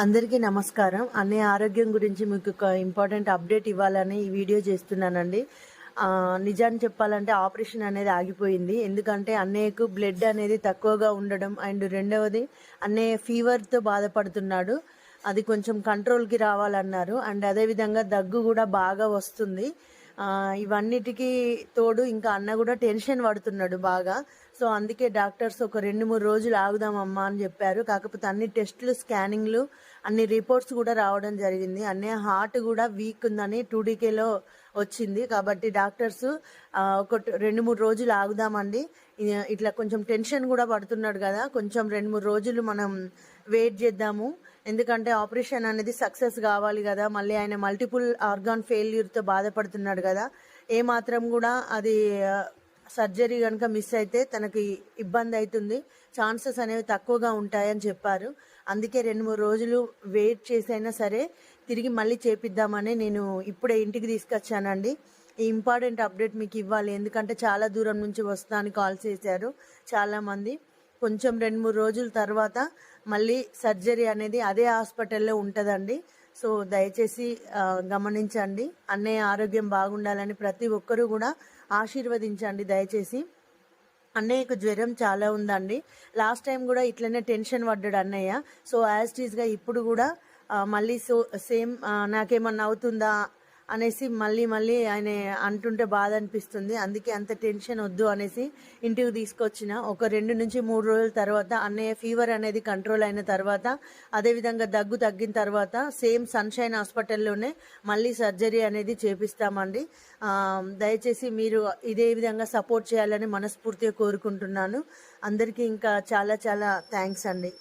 అందరికీ నమస్కారం. అన్నయ్య ఆరోగ్యం గురించి మీకు ఒక ఇంపార్టెంట్ అప్డేట్ ఇవ్వాలని ఈ వీడియో చేస్తున్నానండి. నిజాన్ని చెప్పాలంటే ఆపరేషన్ అనేది ఆగిపోయింది. ఎందుకంటే అన్నయ్యకు బ్లడ్ అనేది తక్కువగా ఉండడం అండ్ రెండవది అన్నయ్య ఫీవర్తో బాధపడుతున్నాడు. అది కొంచెం కంట్రోల్కి రావాలన్నారు. అండ్ అదేవిధంగా దగ్గు కూడా బాగా వస్తుంది. ఇవన్నిటికీ తోడు ఇంకా అన్న కూడా టెన్షన్ పడుతున్నాడు బాగా. సో అందుకే డాక్టర్స్ ఒక రెండు మూడు రోజులు ఆగుదామమ్మా అని చెప్పారు. కాకపోతే అన్ని టెస్టులు స్కానింగ్లు అన్ని రిపోర్ట్స్ కూడా రావడం జరిగింది. అన్నీ హార్ట్ కూడా వీక్ ఉందని టూ డీకేలో వచ్చింది. కాబట్టి డాక్టర్స్ ఒక రెండు మూడు రోజులు ఆగుదామండి. ఇట్లా కొంచెం టెన్షన్ కూడా పడుతున్నాడు కదా. కొంచెం రెండు మూడు రోజులు మనం వెయిట్ చేద్దాము. ఎందుకంటే ఆపరేషన్ అనేది సక్సెస్ కావాలి కదా. మళ్ళీ ఆయన మల్టిపుల్ ఆర్గాన్ ఫెయిల్యూర్తో బాధపడుతున్నాడు కదా. ఏ మాత్రం కూడా అది సర్జరీ కనుక మిస్ అయితే తనకి ఇబ్బంది అవుతుంది ఛాన్సెస్ అనేవి తక్కువగా ఉంటాయని చెప్పారు. అందుకే రెండు మూడు రోజులు వెయిట్ చేసైనా సరే తిరిగి మళ్ళీ చేపిద్దామని నేను ఇప్పుడే ఇంటికి తీసుకొచ్చానండి. ఈ ఇంపార్టెంట్ అప్డేట్ మీకు ఇవ్వాలి. ఎందుకంటే చాలా దూరం నుంచి వస్తాను అని కాల్ చేశారు చాలామంది కొంచెం రెండు మూడు రోజుల తర్వాత మళ్ళీ సర్జరీ అనేది అదే హాస్పిటల్లో ఉంటుందండి. సో దయచేసి గమనించండి. అన్నయ్య ఆరోగ్యం బాగుండాలని ప్రతి ఒక్కరూ కూడా ఆశీర్వదించండి దయచేసి. అన్నయ్యకు జ్వరం చాలా ఉందండి. లాస్ట్ టైం కూడా ఇట్లనే టెన్షన్ పడ్డాడు అన్నయ్య. సో యాజ్ టీజ్గా ఇప్పుడు కూడా మళ్ళీ సో సేమ్ నాకేమన్నా అవుతుందా అనేసి మళ్ళీ మళ్ళీ ఆయన అంటుంటే బాధ అనిపిస్తుంది అందుకే అంత టెన్షన్ వద్దు అనేసి ఇంటికి తీసుకొచ్చిన. ఒక రెండు నుంచి మూడు రోజుల తర్వాత అన్నయ్య ఫీవర్ అనేది కంట్రోల్ అయిన తర్వాత అదేవిధంగా దగ్గు తగ్గిన తర్వాత సేమ్ సన్షైన్ హాస్పిటల్లోనే మళ్ళీ సర్జరీ అనేది చేపిస్తామండి. దయచేసి మీరు ఇదే విధంగా సపోర్ట్ చేయాలని మనస్ఫూర్తిగా కోరుకుంటున్నాను. అందరికీ ఇంకా చాలా చాలా థ్యాంక్స్ అండి.